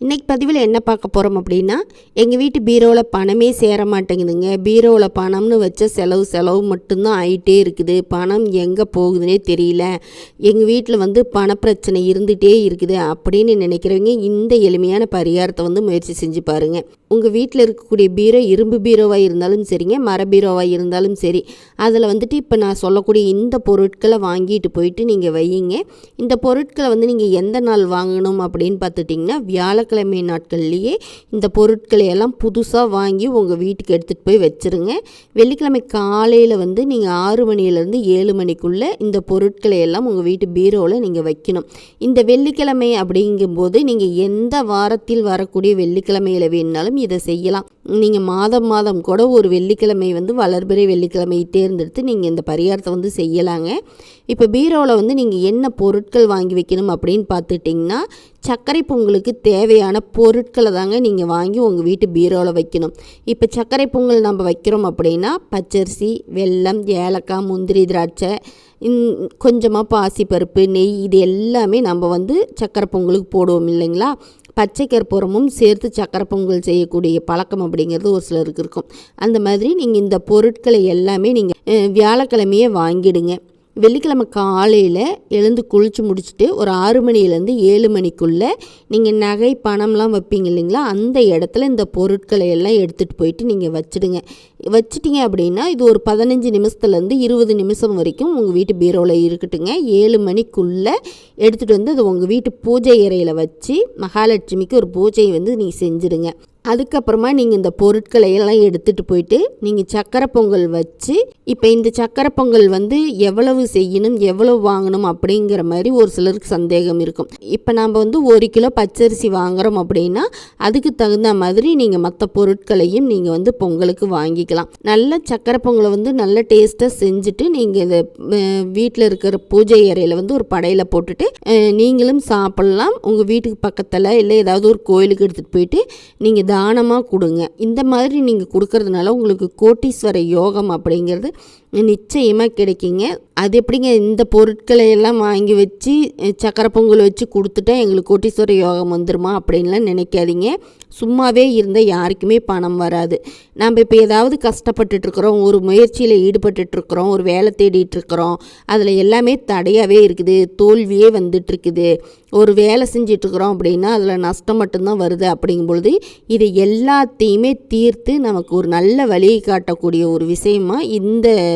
இன்றைக்கி பதிவில் என்ன பார்க்க போகிறோம் அப்படின்னா எங்கள் வீட்டு பீரோவில் பணமே சேர மாட்டேங்குதுங்க. பீரோவில் பணம்னு வச்ச செலவு செலவு மட்டும்தான் ஆகிட்டே இருக்குது. பணம் எங்கே போகுதுன்னே தெரியல. எங்கள் வீட்டில் வந்து பணப்பிரச்சனை இருந்துகிட்டே இருக்குது அப்படின்னு நினைக்கிறவங்க இந்த எளிமையான பரிகாரத்தை வந்து முயற்சி செஞ்சு பாருங்கள் உங்கள் வீட்டில் இருக்கக்கூடிய பீரோ இரும்பு பீரோவாக இருந்தாலும் சரிங்க மர பீரோவாக இருந்தாலும் சரி. அதில் வந்துட்டு இப்போ நான் சொல்லக்கூடிய இந்த பொருட்களை வாங்கிட்டு போயிட்டு நீங்கள் வையுங்க. இந்த பொருட்களை வந்து நீங்கள் எந்த நாள் வாங்கணும் அப்படின்னு பார்த்துட்டிங்கன்னா வியாழக்கிழமை நாட்கள்லேயே இந்த பொருட்களை எல்லாம் புதுசாக வாங்கி உங்கள் வீட்டுக்கு எடுத்துகிட்டு போய் வச்சுருங்க. வெள்ளிக்கிழமை காலையில் வந்து நீங்கள் ஆறு மணிலேருந்து ஏழு மணிக்குள்ளே இந்த பொருட்களை எல்லாம் உங்கள் வீட்டு பீரோவில் நீங்கள் வைக்கணும். இந்த வெள்ளிக்கிழமை அப்படிங்கும்போது நீங்கள் எந்த வாரத்தில் வரக்கூடிய வெள்ளிக்கிழமையில் வேணுனாலும் இதை செய்யலாம். நீங்கள் மாதம் மாதம் கூட ஒரு வெள்ளிக்கிழமை வந்து வளர்பிறை வெள்ளிக்கிழமை தேர்ந்தெடுத்து நீங்கள் இந்த பரிகாரத்தை வந்து செய்யலாங்க. இப்போ பீரோவில் வந்து நீங்கள் என்ன பொருட்கள் வாங்கி வைக்கணும் அப்படின்னு பார்த்துட்டிங்கன்னா சர்க்கரை பொங்கலுக்கு தேவையான பொருட்களை தாங்க நீங்கள் வாங்கி உங்கள் வீட்டு பீரோவில் வைக்கணும். இப்போ சர்க்கரை பொங்கல் நம்ம வைக்கிறோம் அப்படின்னா பச்சரிசி வெல்லம் ஏலக்காய் முந்திரி திராட்சை கொஞ்சமாக பாசிப்பருப்பு நெய் இது எல்லாமே நம்ம வந்து சக்கரை பொங்கலுக்கு போடுவோம் இல்லைங்களா? பச்சை கற்பூரமும் சேர்த்து சக்கரை பொங்கல் செய்யக்கூடிய பழக்கம் அப்படிங்கிறது ஒரு சிலருக்கு இருக்கும். அந்த மாதிரி நீங்கள் இந்த பொருட்களை எல்லாமே நீங்கள் வியாழக்கிழமையே வாங்கிடுங்க. வெள்ளிக்கிழமை காலையில் எழுந்து குளித்து முடிச்சுட்டு ஒரு ஆறு மணிலேருந்து ஏழு மணிக்குள்ளே நீங்கள் நகை பணம்லாம் வைப்பீங்க இல்லைங்களா? அந்த இடத்துல இந்த பொருட்களை எல்லாம் எடுத்துகிட்டு போயிட்டு நீங்கள் வச்சுடுங்க. வச்சிட்டிங்க அப்படின்னா இது ஒரு பதினஞ்சு நிமிஷத்துலேருந்து இருபது நிமிஷம் வரைக்கும் உங்கள் வீட்டு பீரோவில் இருக்கட்டுங்க. ஏழு மணிக்குள்ளே எடுத்துகிட்டு வந்து அது உங்கள் வீட்டு பூஜை அறையில் வச்சு மகாலட்சுமிக்கு ஒரு பூஜையை வந்து நீங்கள் செஞ்சுடுங்க. அதுக்கப்புறமா நீங்கள் இந்த பொருட்களை எல்லாம் எடுத்துகிட்டு போயிட்டு நீங்கள் சக்கரை பொங்கல் வச்சு இப்போ இந்த சக்கரை பொங்கல் வந்து எவ்வளவு செய்யணும் எவ்வளவு வாங்கணும் அப்படிங்கிற மாதிரி ஒரு சிலருக்கு சந்தேகம் இருக்கும். இப்போ நாம் வந்து ஒரு கிலோ பச்சரிசி வாங்குகிறோம் அப்படின்னா அதுக்கு தகுந்த மாதிரி நீங்கள் மற்ற பொருட்களையும் நீங்கள் வந்து பொங்கலுக்கு வாங்கிக்கலாம். நல்ல சக்கரை பொங்கலை வந்து நல்ல டேஸ்ட்டாக செஞ்சுட்டு நீங்கள் இதை வீட்டில் இருக்கிற பூஜை அறையில் வந்து ஒரு படையில் போட்டுட்டு நீங்களும் சாப்பிட்லாம். உங்கள் வீட்டுக்கு பக்கத்தில் இல்லை ஏதாவது ஒரு கோயிலுக்கு எடுத்துகிட்டு போயிட்டு நீங்கள் தானமாக கொடுங்க. இந்த மாதிரி நீங்கள் கொடுக்கறதுனால உங்களுக்கு கோட்டீஸ்வர யோகம் அப்படிங்கிறது நிச்சயமாக கிடைக்குங்க. அது எப்படிங்க இந்த பொருட்களை எல்லாம் வாங்கி வச்சு சக்கரை பொங்கல் வச்சு கொடுத்துட்டா எங்களுக்கு கோட்டீஸ்வர யோகம் வந்துருமா அப்படின்லாம் நினைக்காதீங்க. சும்மாவே இருந்தால் யாருக்குமே பணம் வராது. நம்ம இப்போ ஏதாவது கஷ்டப்பட்டுட்ருக்குறோம் ஒரு முயற்சியில் ஈடுபட்டுட்ருக்குறோம் ஒரு வேலை தேடிட்டுருக்குறோம் அதில் எல்லாமே தடையாகவே இருக்குது தோல்வியே வந்துட்டுருக்குது ஒரு வேலை செஞ்சிட்ருக்குறோம் அப்படின்னா அதில் நஷ்டம் மட்டும்தான் வருது அப்படிங்கும் பொழுது இதை எல்லாத்தையுமே தீர்த்து நமக்கு ஒரு நல்ல வழியை காட்டக்கூடிய ஒரு விஷயமா இந்த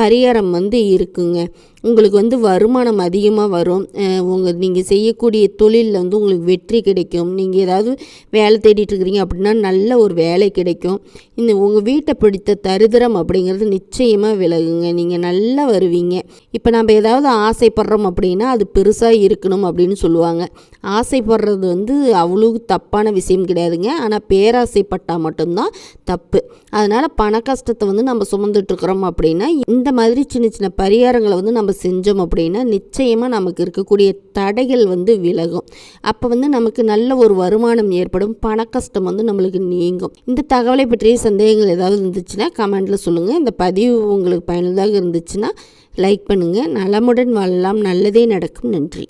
பரிகாரம் வந்து இருக்குங்க. உங்களுக்கு வந்து வருமானம் அதிகமாக வரும். உங்கள் நீங்கள் செய்யக்கூடிய தொழிலில் வந்து உங்களுக்கு வெற்றி கிடைக்கும். நீங்கள் ஏதாவது வேலை தேடிட்டு இருக்கிறீங்க அப்படின்னா நல்ல ஒரு வேலை கிடைக்கும். இந்த உங்கள் வீட்டை பிடித்த தரித்திரம் அப்படிங்கிறது நிச்சயமாக விலகுங்க. நீங்கள் நல்லா வருவீங்க. இப்போ நம்ம ஏதாவது ஆசைப்படுறோம் அப்படின்னா அது பெருசாக இருக்கணும் அப்படின்னு சொல்லுவாங்க. ஆசைப்படுறது வந்து அவ்வளோ தப்பான விஷயம் கிடையாதுங்க. ஆனால் பேராசைப்பட்டால் மட்டும்தான் தப்பு. அதனால் பண கஷ்டத்தை வந்து நம்ம சுமந்துட்டுருக்குறோம் அப்படின்னா இந்த மாதிரி சின்ன சின்ன பரிகாரங்களை வந்து நம்ம செஞ்சோம் அப்படின்னா நிச்சயமாக நமக்கு இருக்கக்கூடிய தடைகள் வந்து விலகும். அப்போ வந்து நமக்கு நல்ல ஒரு வருமானம் ஏற்படும். பண கஷ்டம் வந்து நம்மளுக்கு நீங்கும். இந்த தகவலை பற்றிய சந்தேகங்கள் ஏதாவது இருந்துச்சுன்னா கமெண்ட்டில் சொல்லுங்கள் இந்த பதிவு உங்களுக்கு பயனுள்ளதாக இருந்துச்சுன்னா லைக் பண்ணுங்கள் நலமுடன் வாழலாம். நல்லதே நடக்கும். நன்றி.